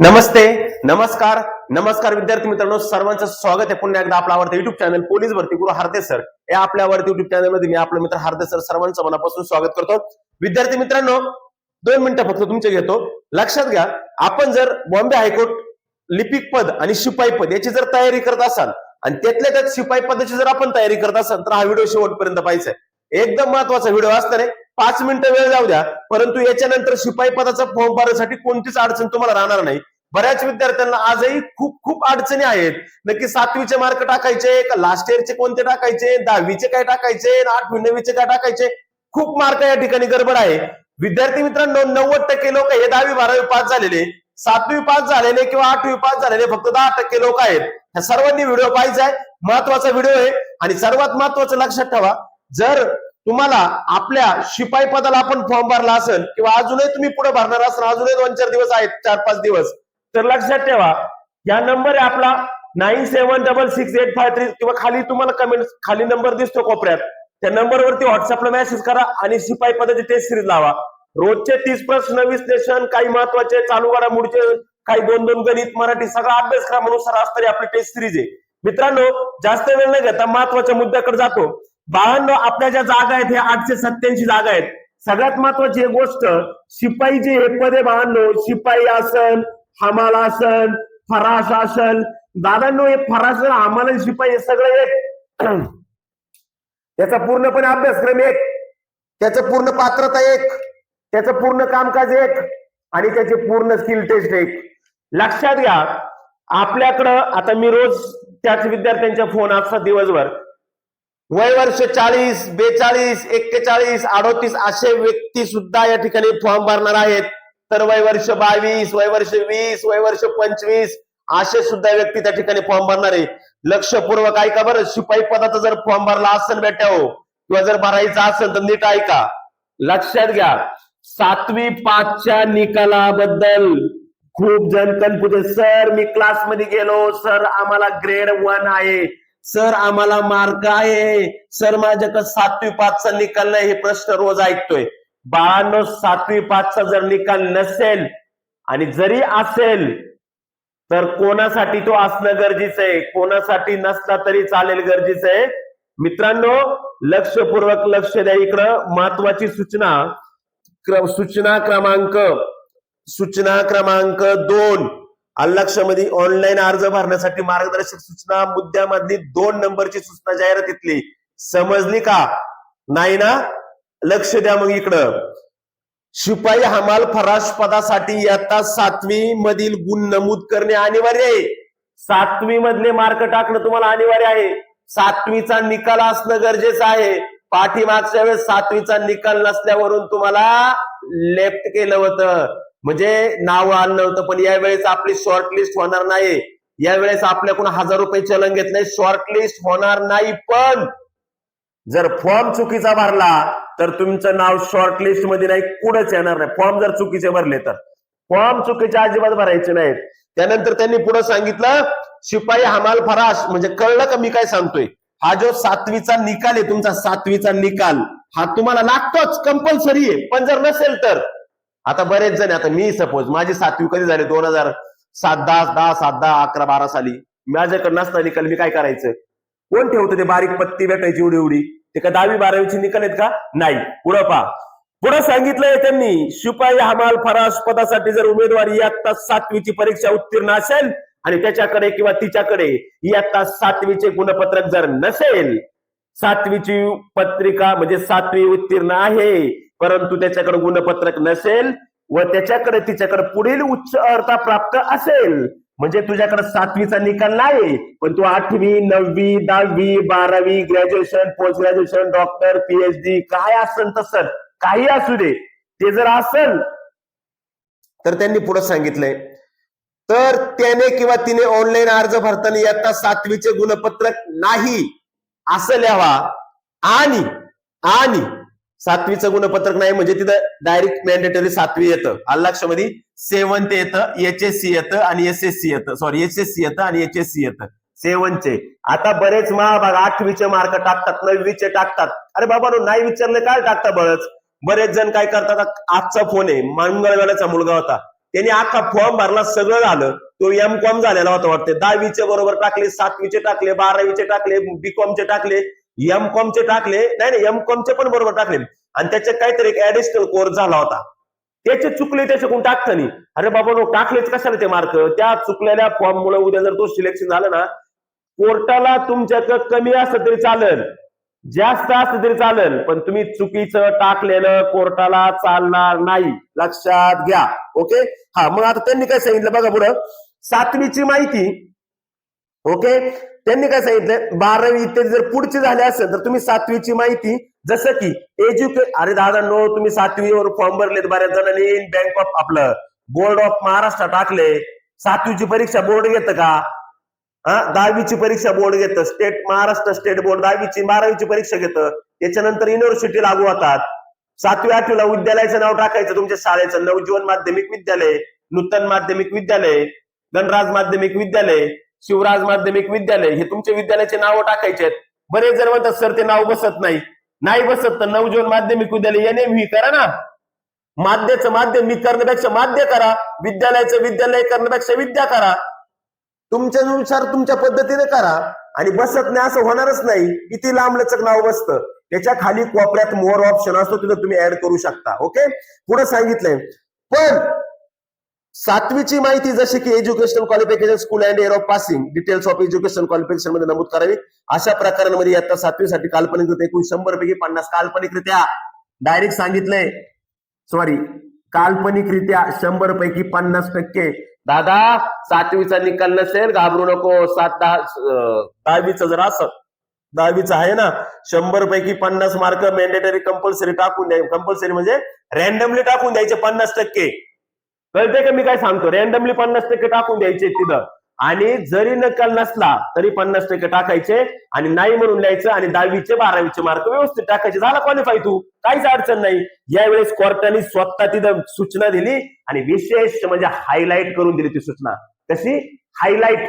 नमस्ते नमस्कार नमस्कार विद्यार्थी मित्रांनो सर्वांचं स्वागत आहे. पुन्हा एकदा आपला आवडतं युट्यूब चॅनल पोलीस भरती गुरु हार्दे सर या आपल्या आवडती युट्यूब चॅनलमध्ये मी आपला मित्र हार्दे सर सर्वांचं मनापासून स्वागत करतो. विद्यार्थी मित्रांनो दोन मिनिटं फक्त तुमचे घेतो. लक्षात घ्या आपण जर बॉम्बे हायकोर्ट लिपिक पद आणि शिपाई पद याची जर तयारी करत असाल आणि त्यातल्या त्यात शिपाई पदाची जर आपण तयारी करत असाल तर हा व्हिडिओ शेवटपर्यंत पाहिजे एकदम महत्त्वाचा व्हिडिओ असणार आहे. पाच मिनिटं वेळ जाऊ द्या परंतु याच्यानंतर शिपाई पदाचा फॉर्म भरण्यासाठी कोणतीच अडचण तुम्हाला राहणार नाही. बऱ्याच विद्यार्थ्यांना आजही खूप खूप अडचणी आहेत. नक्की सातवीचे मार्क टाकायचे का लास्ट इयरचे कोणते टाकायचे दहावीचे काय टाकायचे आठवी नववीचे काय टाकायचे? खूप मार्क या ठिकाणी गडबड आहे. विद्यार्थी मित्रांनो नव्वद टक्के लोक हे दहावी बारावी पास झालेले. सातवी पास झालेले किंवा आठवी पास झालेले फक्त दहा टक्के लोक आहेत. ह्या सर्वांनी व्हिडिओ पाहिजे आहे. महत्त्वाचा व्हिडिओ आहे. आणि सर्वात महत्वाचं लक्षात ठेवा जर तुम्हाला आपल्या शिपाई पदाला आपण फॉर्म भरला असेल किंवा अजूनही तुम्ही पुढे भरणार असाल अजूनही दोन चार दिवस आहेत चार पाच दिवस तर लक्षात ठेवा या नंबर आहे आपला nine seven double six eight five three किंवा खाली तुम्हाला कमेंट खाली नंबर दिसतो कोपऱ्यात. त्या नंबरवरती व्हॉट्सअपला मेसेज करा आणि शिपाई पदाची टेस्ट सिरीज लावा. रोजचे तीस प्रश्न विश्लेषण काही महत्त्वाचे चालू घडामोडीचे काही दोन दोन गणित मराठी सगळा अभ्यासक्रमानुसार असणारी आपली टेस्ट सिरीज आहे. मित्रांनो जास्त वेळ न घेता महत्त्वाच्या मुद्द्याकडे जातो. बाळांनो आपल्या ज्या जागा आहेत हे आठशे सत्याऐंशी जागा आहेत. सगळ्यात महत्वाची एक गोष्ट शिपाईचे हे पदे बाळांनो शिपाई आसन हमाल आसन फराश आसन दादांनो हे फराश हमाल शिपाई हे सगळं एक. त्याचा पूर्णपणे अभ्यासक्रम एक. त्याचं पूर्ण पात्रता एक. त्याचं पूर्ण कामकाज एक. आणि त्याचे पूर्ण स्किल टेस्ट एक. लक्षात घ्या आपल्याकडं आता मी रोज त्याच विद्यार्थ्यांच्या फोन असतात दिवसभर. वय वर्ष चाळीस बेचाळीस एक्केचाळीस अडोतीस असे व्यक्ती सुद्धा या ठिकाणी फॉर्म भरणार आहेत. तर वय वर्ष बावीस वय वर्ष वीस वय वर्ष पंचवीस असे सुद्धा व्यक्ती त्या ठिकाणी फॉर्म भरणार आहे. लक्षपूर्वक ऐका बरं. शिपाई पदाचा जर फॉर्म भरला असेल बेट्या हो किंवा जर भरायचा असेल तर नीट ऐका. लक्षात घ्या. सातवी पाचच्या निकालाबद्दल खूप जण कन्फ्युजन सर मी क्लासमध्ये गेलो. सर आम्हाला ग्रेड वन आहे. सर आम्हाला मार्क आहे. सर माझ्याकडे सातवी पाचचा निकाल नाही. हे प्रश्न रोज ऐकतोय. बाळांनो सातवी पाचचा जर निकाल नसेल आणि जरी असेल तर कोणासाठी तो असणं गरजेचं आहे? कोणासाठी नसला तरी चालेल गरजेचं आहे. मित्रांनो लक्षपूर्वक लक्ष द्या इकडं. महत्वाची सूचना. सूचना क्रमांक. सूचना क्रमांक दोन. अल्लक्षमध्ये ऑनलाईन अर्ज भरण्यासाठी मार्गदर्शक सूचना. मुद्द्यामधली दोन नंबरची सूचना जाहिरातीतली. समजली का? नाही ना? लक्ष द्या मग इकडं. शिपाई हमाल फराश पदासाठी इयत्ता सातवी मधील गुण नमूद करणे अनिवार्य आहे. सातवी मधले मार्क टाकणं तुम्हाला अनिवार्य आहे. सातवीचा निकाल असणं गरजेचं आहे. पाठीमागच्या वेळेस सातवीचा निकाल नसल्यावरून तुम्हाला लेफ्ट केलं होतं. म्हणजे नाव आलं नव्हतं पण यावेळेस आपली शॉर्ट लिस्ट होणार नाही. यावेळेस आपल्याकडून हजार रुपये चलन घेत नाही. शॉर्ट लिस्ट होणार नाही पण जर फॉर्म चुकीचा भरला तर तुमचं नाव शॉर्टलिस्टमध्ये नाही कुठंच येणार नाही. फॉर्म जर चुकीचे भरले तर. फॉर्म चुकीचे अजिबात भरायचे नाहीत. त्यानंतर त्यांनी पुढे सांगितलं शिपाई हमाल फराश म्हणजे कळलं का मी काय सांगतोय? हा जो सातवीचा निकाल आहे तुमचा सातवीचा निकाल हा तुम्हाला लागतोच कंपल्सरी आहे. पण जर नसेल तर आता बरेच जण आता मी सपोज माझी सातवी कधी झाली? दोन हजार सात दहा दहा सात दहा अकरा बारा साली. माझ्याकडे नसता निकाल मी काय करायचं? कोण ठेवतो ते बारीक पत्ती भेटायची एवढी एवढी? ते का दहावी बारावीची निकाल आहेत का? नाही. पुढं पहा. पुढं सांगितलंय त्यांनी शिपाई हमाल फरास पदासाठी जर उमेदवार इयत्ता सातवीची परीक्षा उत्तीर्ण असेल आणि त्याच्याकडे किंवा तिच्याकडे इयत्ता सातवीचे गुणपत्रक जर नसेल सातवीची पत्रिका म्हणजे सातवी उत्तीर्ण आहे परंतु त्याच्याकडे गुणपत्रक नसेल व त्याच्याकडे तिच्याकडे पुढील उच्च अर्था प्राप्त असेल म्हणजे तुझ्याकडे सातवीचा निकाल नाही पण तू आठवी नववी दहावी बारावी graduation post graduation doctor PhD काय असेल तसं काही असू दे. ते जर असेल तर त्यांनी पुढे सांगितलंय. तर त्याने किंवा तिने ऑनलाईन अर्ज भरताना इयत्ता सातवीचे गुणपत्रक नाही असं लिहावा. आणि आणि सातवीचं गुणपत्रक नाही म्हणजे तिथं डायरेक्ट मॅन्डेटरी सातवी येतं. अल्लाक्षमध्ये सेवन्थ येतं एच एस सी येतं आणि एस एस सी येतं. सॉरी एच एस सी येतं आणि एच एस सी येतं. सेवनचे. आता बरेच महाभाग आठवीचे मार्क टाकतात नववीचे टाकतात. अरे बाबा नाही विचारले काय टाकता बळच? बरेच जण काय करतात आजचा फोन आहे मंगळवेळाचा मुलगा होता. त्यांनी अख्खा फॉर्म भरला सगळं झालं. तो एम कॉम झालेला होता वाटते. दहावीचे बरोबर टाकले सातवीचे टाकले बारावीचे टाकले बी चे टाकले. एम चे टाकले. नाही नाही एम चे पण बरोबर टाकले. आणि त्याच्यात काहीतरी एक ऍडिशनल कोर्स झाला होता. त्याचे चुकले त्याच्याकडून टाकतं नाही. अरे बाबा नो टाकलेच कशाला ते मार्क त्या चुकलेल्या फॉर्म मुळे उद्या जर तो सिलेक्शन झालं ना कोर्टाला तुमच्याकडं कमी असलं तरी चालेल. जास्त असलं तरी चालेल. पण तुम्ही चुकीचं टाकलेलं कोर्टाला चालणार नाही. लक्षात घ्या. ओके हा मग आता त्यांनी काय सांगितलं? बघा पुढं. सातवीची माहिती. ओके त्यांनी काय सांगितलं बारावी इत्यादी जर पुढची झाली असेल तर तुम्ही सातवीची माहिती जसं की एज्युके अरे दादा नो तुम्ही सातवीवर फॉर्म भरलेत बऱ्याच जणांनी. बँक ऑफ आपलं बोर्ड ऑफ महाराष्ट्र टाकले. सातवीची परीक्षा बोर्ड घेतं का? हा? दहावीची परीक्षा बोर्ड घेतं. स्टेट महाराष्ट्र स्टेट बोर्ड दहावीची बारावीची परीक्षा घेतं. त्याच्यानंतर युनिव्हर्सिटी लागू होतात. सातवी आठवीला विद्यालयाचं नाव टाकायचं. तुमच्या शाळेचं नवजीवन माध्यमिक विद्यालय नूतन माध्यमिक विद्यालय गणराज माध्यमिक विद्यालय शिवराज माध्यमिक विद्यालय हे तुमच्या विद्यालयाचे नाव टाकायचे आहेत. बरेच जण म्हणतात सर ते नाव बसत नाही. नाही बसत तर नवजीवन माध्यमिक विद्यालय एन एम ही करा ना. माध्यचं माध्यमिक करण्यापेक्षा माध्य करा. विद्यालयाचं विद्यालय करण्यापेक्षा विद्या करा. तुमच्यानुसार तुमच्या पद्धतीने करा. आणि बसत नाही असं होणारच नाही. किती लांब लचक नाव बसतं. त्याच्याखाली कोपऱ्यात मोर ऑप्शन असतो तिथं तुम्ही ऍड करू शकता. ओके पुढे सांगितलंय. पण सातवीची माहिती जशी की education qualification school and year of passing details of education क्वालिफिकेशनमध्ये नमूद करावी. अशा प्रकारांमध्ये आता सातवीसाठी काल्पनिक एकूण शंभर पैकी पन्नास काल्पनिकरित्या डायरेक्ट सांगितलंय. सॉरी काल्पनिकरित्या शंभर पैकी पन्नास टक्के. दादा सातवीचा निकाल नसेल घाबरू नको. सात दहा दहावीचं जर असं. दहावीचं आहे ना? शंभर पैकी पन्नास मार्क मॅन्डेटरी कंपल्सरी टाकून द्याय कंपल्सरी म्हणजे रॅन्डमली टाकून द्यायचे पन्नास टक्के. कळते का मी काय सांगतो? रॅन्डमली पन्नास टक्के टाकून द्यायचे तिथं. आणि जरी नकल नसला तरी पन्नास टक्के टाकायचे आणि नाही म्हणून लिहायचं आणि दहावीचे बारावीचे मार्क व्यवस्थित टाकायचे. झाला क्वालिफाय तू. काहीच अडचण नाही. यावेळेस कोर्टाने स्वतः तिथं सूचना दिली आणि विशेष म्हणजे हायलाईट करून दिली ती सूचना. कशी? हायलाईट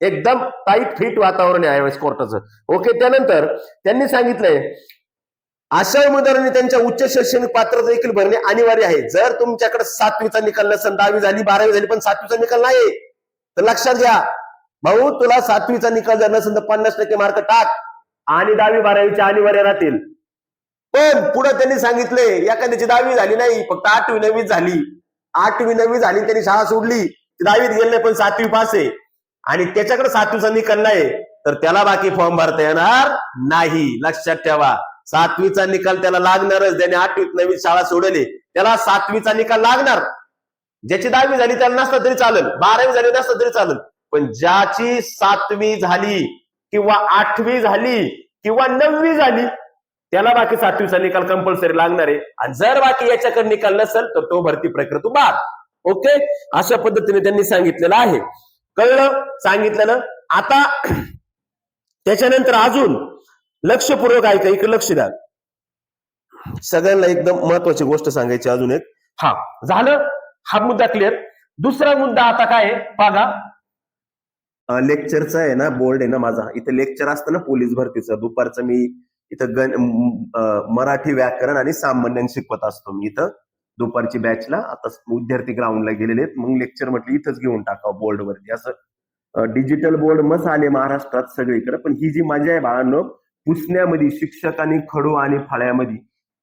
एकदम टाईट फिट वातावरण आहे यावेळेस कोर्टाचं ओके त्यानंतर त्यांनी सांगितलंय अशा उमेदवारांनी त्यांच्या उच्च शैक्षणिक पात्रता देखील भरणे अनिवार्य आहे. जर तुमच्याकडे सातवीचा निकाल नसेल दहावी झाली बारावी झाली पण सातवीचा निकाल नाही तर लक्षात घ्या. भाऊ तुला सातवीचा निकाल जर नसेल तर पन्नास टक्के मार्क टाक आणि दहावी बारावीच्या अनिवार्य राहतील. पण पुढे त्यांनी सांगितले एखाद्याची दहावी झाली नाही फक्त आठवी नववी झाली. आठवी नववी झाली त्यांनी शाळा सोडली. दहावीत गेले नाही पण सातवी पास आहे. आणि त्याच्याकडे सातवीचा निकाल नाही तर त्याला बाकी फॉर्म भरता येणार नाही. लक्षात ठेवा. सातवीचा निकाल त्याला लागणारच. ज्याने आठवीत नवी शाळा सोडली. त्याला सातवीचा निकाल लागणार. ज्याची दहावी झाली त्याला नसता तरी चालेल. बारावी झाली नसता तरी चालेल. पण ज्याची सातवी झाली किंवा आठवी झाली किंवा नववी झाली त्याला बाकी सातवीचा निकाल कंपल्सरी लागणार आहे. आणि जर बाकी याच्याकडे निकाल नसेल तर तो भरती प्रक्रियेतून बाद ओके? अशा पद्धतीने त्यांनी सांगितलेलं आहे. कळलं? सांगितलेलं आता त्याच्यानंतर अजून लक्षपूर्वक ऐका इकडे लक्ष द्या. सगळ्यांना एकदम महत्वाची गोष्ट सांगायची अजून एक. हा झालं? हा मुद्दा क्लिअर दुसरा मुद्दा आता काय आहे? बघा. लेक्चरचा आहे ना बोर्ड आहे ना माझा. इथे लेक्चर असतं ना पोलीस भरतीचं. दुपारचं मी इथं गण मराठी व्याकरण आणि सामान्य शिकवत असतो मी इथं. दुपारची बॅचला आता विद्यार्थी ग्राउंडला गेलेले आहेत. मग लेक्चर म्हटलं इथंच घेऊन टाकावं बोर्डवरती असं डिजिटल बोर्ड मस आले महाराष्ट्रात सगळीकडे. पण ही जी मजा आहे बाळांनो पुसण्यामध्ये शिक्षक आणि खडू आणि फळ्यामध्ये.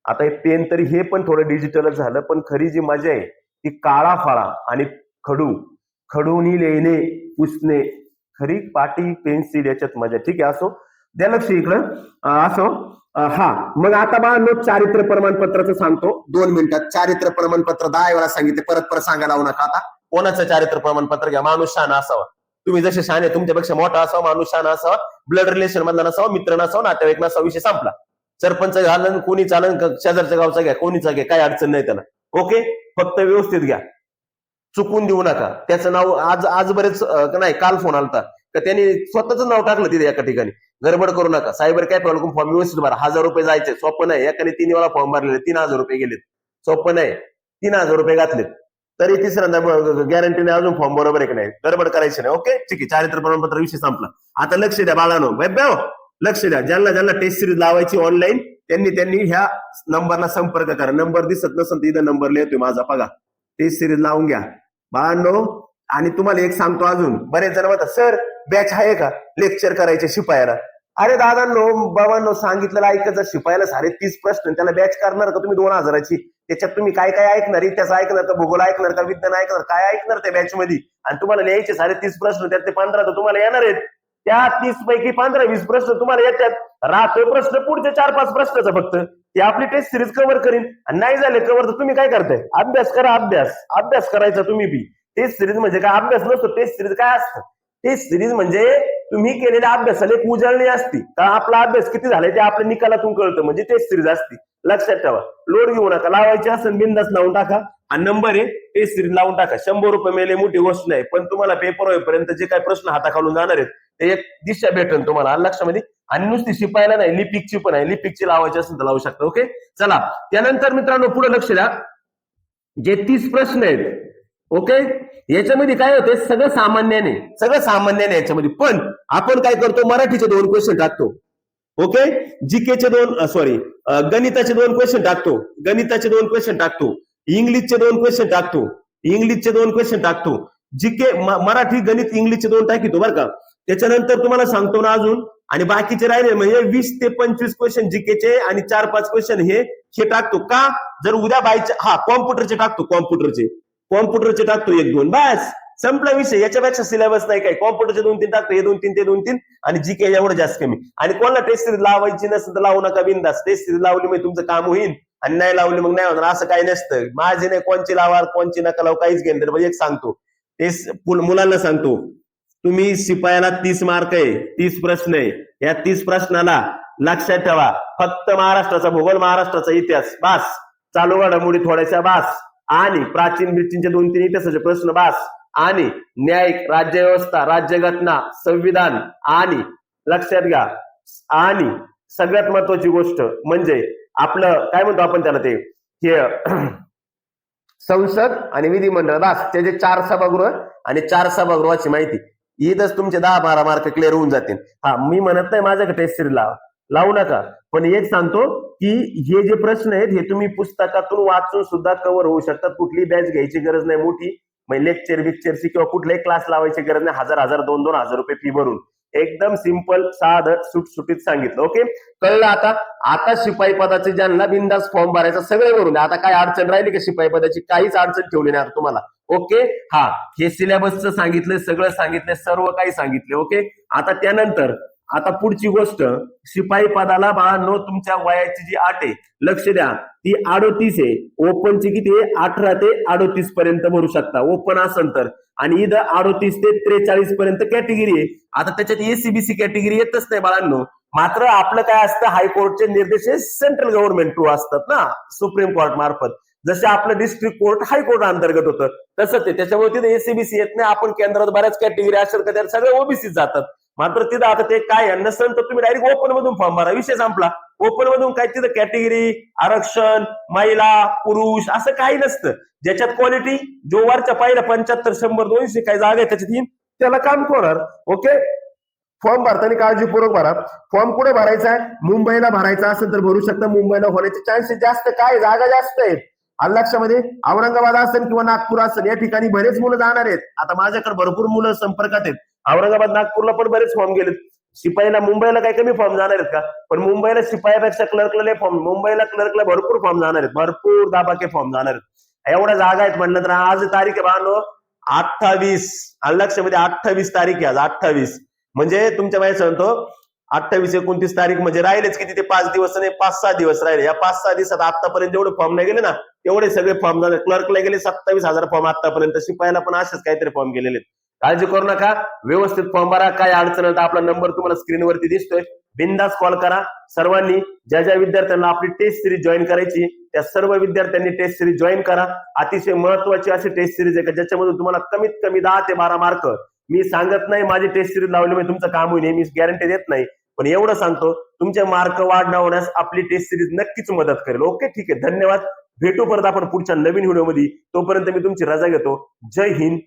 आता हे पेन तरी हे पण थोडं डिजिटलच झालं पण खरी जी मजा आहे ती काळा फळा आणि खडू. खडूनी लिहिणे पुसणे. खरी पाटी पेन्सिल याच्यात मजा. ठीक आहे असो. द्या लक्ष इकडं. असो. हा. मग आता बा नो चारित्र्य प्रमाणपत्राचं सांगतो. दोन मिनिटात. चारित्र्य प्रमाणपत्र दहा वेळा सांगितले. परत परत सांगायला लावू नका आता. कोणाचं चारित्र्य प्रमाणपत्र घ्या? माणूस शहाणा असावा. तुम्ही जसे शहाणे तुमच्यापेक्षा मोठा असावा माणूस शहाणा असावा ब्लड रिलेशन मधला नसावा मित्र नसावा नातेवाईक नसावा विषय संपला. सरपंच घालन कोणी चालन शेजारच्या गावचा घ्या कोणीचा घ्या काही अडचण नाही त्याला. ओके फक्त व्यवस्थित घ्या. चुकून देऊ नका. त्याचं नाव आज आज बरेच नाही काल फोन आलता. का त्यांनी स्वतःच नाव टाकलं तिथे एका ठिकाणी. गडबड करू नका. सायबर कॅफे फॉर्म व्यवस्थित भरा. हजार रुपये जायचे. सोपं नाही. एकाने तीन वेळा फॉर्म भरलेले. तीन हजार रुपये गेलेत. सोपं नाही. तीन हजार रुपये घातलेत. तरी तिसऱ्यांदा गॅरंटीने अजून फॉर्म बरोबर आहे की नाही? गडबड करायची नाही. ओके ठीक आहे. चारित्र प्रमाणपत्र विषय संपला. आता लक्ष द्या बाळानो. वैभव लक्ष द्या. ज्यांना ज्यांना टेस्ट सिरीज लावायची ऑनलाईन त्यांनी त्यांनी ह्या नंबरला संपर्क करा. नंबर दिसत नसेल तर इथं नंबर लिहितोय माझा. बघा. टेस्ट सिरीज लावून घ्या. बाळांनो आणि तुम्हाला एक सांगतो अजून. बरेच जण म्हणतात सर बॅच आहे का? लेक्चर करायचे शिपायाला. अरे दादांनो बाबांनो सांगितलेलं ऐकायचं शिपायाला साडे तीस प्रश्न. त्याला बॅच करणार का? तुम्ही दोन हजाराची. त्याच्यात तुम्ही काय काय ऐकणार? इतिहास ऐकणार का भूगोल ऐकणार का विज्ञान ऐकणार? काय ऐकणार त्या बॅच मध्ये? आणि तुम्हाला लिहायचे साडे तीस प्रश्न त्यात ते पंधरा तर तुम्हाला येणार आहेत. त्या तीस पैकी पंधरा वीस प्रश्न तुम्हाला येतात. राहतो प्रश्न पुढचे चार पाच प्रश्नाचा फक्त. ते आपली टेस्ट सिरीज कव्हर करीन. आणि नाही झाले कव्हर तर तुम्ही काय करताय? अभ्यास करा अभ्यास. अभ्यास करायचा तुम्ही बी. टेस्ट सिरीज म्हणजे काय? अभ्यास नसतो. टेस्ट सिरीज काय असतं? टेस्ट सिरीज म्हणजे तुम्ही केलेल्या अभ्यासाला एक उजळणी असती. कारण आपला अभ्यास किती झालाय ते आपल्या निकालातून कळतं. म्हणजे टेस्ट सिरीज असती. लक्षात ठेवा. लोड घेऊ नका. लावायची असेल बिंदास लावून टाका. आणि नंबर आहे टेस्ट सिरीज लावून टाका. शंभर रुपये मेले मोठी गोष्ट नाही. पण तुम्हाला पेपर होईपर्यंत जे काही प्रश्न हाताखालून जाणार आहेत ते एक दिशा भेटेल तुम्हाला. लक्षामध्ये आणि नुसती शिपायला नाही लिपिकची पण आहे. लिपिकची लावायची असेल तर लावू शकता. ओके? चला. त्यानंतर मित्रांनो पुढे लक्ष द्या. जे तीस प्रश्न आहेत ओके? याच्यामध्ये काय होते? सगळं सामान्याने सगळं सामान्याने याच्यामध्ये. पण आपण काय करतो? मराठीचे दोन क्वेश्चन टाकतो. ओके जीकेचे दोन सॉरी गणिताचे दोन क्वेश्चन टाकतो. गणिताचे दोन क्वेश्चन टाकतो. इंग्लिशचे दोन क्वेश्चन टाकतो. इंग्लिशचे दोन क्वेश्चन टाकतो. जीके मराठी गणित इंग्लिशचे दोन टाकितो बरं का? त्याच्यानंतर तुम्हाला सांगतो ना अजून आणि बाकीचे राहिले म्हणजे वीस ते पंचवीस क्वेश्चन जीकेचे आणि चार पाच क्वेश्चन हे हे टाकतो. का? जर उद्या बायचे हा कॉम्प्युटरचे टाकतो कॉम्प्युटरचे कॉम्प्युटरचे टाकतो एक दोन बस. संपला विषय. याच्यापेक्षा सिलेबस नाही काय कॉम्प्युटरचे दोन तीन टाकतो. हे दोन तीन ते दोन तीन. आणि जी के एवढं जास्त कमी. आणि कोणाला टेस्ट सिरीज लावायची नसेल तर लावू नका बिंदास. टेस्ट सिरीज लावली मग तुमचं काम होईल. आणि नाही लावली मग नाही होणार. असं काही नसतं. माझे नाही कोणची लावा कोणची नका लावू काहीच घेणार म्हणजे एक सांगतो. टेस्ट मुलांना सांगतो. तुम्ही शिपायाला तीस मार्क आहे. तीस प्रश्न आहे. या तीस प्रश्नाला लक्षात ठेवा. फक्त महाराष्ट्राचा भूगोल महाराष्ट्राचा इतिहास. बास. चालू घडामोडी थोड्याशा बास. आणि प्राचीन ब्रिटीनचे दोन तीन इतिहासाचे प्रश्न बास. आणि न्यायिक राज्यव्यवस्था राज्यघटना संविधान आणि लक्षात घ्या. आणि सगळ्यात महत्वाची गोष्ट म्हणजे आपलं काय म्हणतो आपण त्याला ते? हे संसद आणि विधिमंडळ बास. त्याचे चार सभागृह आणि चार सभागृहाची माहिती. ईदच तुमचे दहा बारा मार्क क्लिअर होऊन जातील. हा मी म्हणत नाही माझ्याकडे टेस्ट सिरीज लावा लावू नका. पण एक सांगतो की हे जे प्रश्न आहेत हे तुम्ही पुस्तकातून वाचून सुद्धा कव्हर होऊ शकतात कुठली बॅच घ्यायची गरज नाही मोठी. लेक्चर बिक्चरची किंवा कुठलाही क्लास लावायची गरज नाही. हजार हजार दोन दोन हजार रुपये फी भरून. एकदम सिंपल साध सुटसुटीत सांगितलं. ओके कळलं आता? आता शिपाई पदाचे ज्यांना बिंदास फॉर्म भरायचा सगळे भरून आता काय अडचण राहिली का शिपाई पदाची? काहीच अडचण ठेवली नाही आता तुम्हाला. ओके हा. हे सिलेबसचं सांगितलं सगळं सांगितलं सर्व काही सांगितले. ओके आता त्यानंतर आता पुढची गोष्ट शिपाई पदाला बाळांनो तुमच्या वयाची जी आट आहे लक्ष द्या. ती अडोतीस आहे. ओपनची किती आहे? अठरा ते अडोतीस पर्यंत भरू शकता. ओपन असेल तर. आणि इथं अडोतीस ते त्रेचाळीस पर्यंत कॅटेगरी आहे. आता त्याच्यात एसीबीसी कॅटेगरी येतच नाही बाळांनो. मात्र आपलं काय असतं? हायकोर्टचे निर्देश हे सेंट्रल गव्हर्नमेंट टू असतात ना? सुप्रीम कोर्ट मार्फत. जसे आपलं डिस्ट्रिक्ट कोर्ट हायकोर्ट अंतर्गत होतं तसंच ते त्याच्यामुळे तिथे एसीबीसी येत नाही. आपण केंद्रात बऱ्याच कॅटेगरी असेल का? त्या सगळ्या ओबीसी जातात. मात्र तिथं आता ते काय नसेल तर तुम्ही डायरेक्ट ओपन मधून फॉर्म भरा. विषय संपला. ओपन मधून काय तिथं कॅटेगरी आरक्षण महिला पुरुष असं काही नसतं. ज्याच्यात क्वालिटी जो वरच्या पाहिला पंच्याहत्तर शंभर दोनशे काही जागा आहे त्याच्यात येईन. त्याला काम करणार ओके? फॉर्म भरताना काळजीपूर्वक भरा. फॉर्म कुठे भरायचा आहे? मुंबईला भरायचा असेल तर भरू शकता. मुंबईला होण्याचे चान्सेस जास्त. काय? जागा जास्त आहेत. लक्षामध्ये? औरंगाबाद असेल किंवा नागपूर असेल या ठिकाणी बरेच मुलं जाणार आहेत. आता माझ्याकडे भरपूर मुलं संपर्कात आहेत. औरंगाबाद नागपूरला पण बरेच फॉर्म गेलेत. शिपाईला मुंबईला काही कमी फॉर्म जाणार आहेत का? पण मुंबईला शिपायापेक्षा क्लर्कला फॉर्म मुंबईला क्लर्कला भरपूर फॉर्म जाणार आहेत. भरपूर दाबाके फॉर्म जाणार आहेत. एवढ्या जागा आहेत म्हटलं तर आज तारीख आहे बानो अठ्ठावीस. लक्षामध्ये अठ्ठावीस तारीख आहे आज अठ्ठावीस. म्हणजे तुमच्या माहिती सांगतो अठ्ठावीस एकोणतीस तारीख म्हणजे राहिलेच किती? ते पाच दिवस नाही पाच सहा दिवस राहिले. या पाच सहा दिवसात आतापर्यंत जेवढे फॉर्म नाही गेले ना तेवढे सगळे फॉर्म झाले. क्लर्कला गेले सत्तावीस हजार फॉर्म आतापर्यंत शिपायला पण असेच काहीतरी फॉर्म गेलेले काळजी करू नका. व्यवस्थित फॉर्म भरा. काय अडचण आपला नंबर तुम्हाला स्क्रीनवरती दिसतोय. बिंदास कॉल करा. सर्वांनी ज्या ज्या विद्यार्थ्यांना आपली टेस्ट सिरीज जॉईन करायची त्या सर्व विद्यार्थ्यांनी टेस्ट सिरीज जॉईन करा. अतिशय महत्वाची अशी टेस्ट सिरीज आहे का ज्याच्यामधून तुम्हाला कमीत कमी दहा ते बारा मार्क मी सांगत नाही माझी टेस्ट सिरीज लावली म्हणजे तुमचं काम होईल मी गॅरंटी देत नाही. पण एवढं सांगतो तुमचे मार्क वाढवण्यास आपली टेस्ट सिरीज नक्कीच मदत करेल. ओके ठीक आहे. धन्यवाद. भेटू परत आपण पुढच्या नवीन व्हिडिओमध्ये तोपर्यंत मी तुमची रजा घेतो. जय हिंद.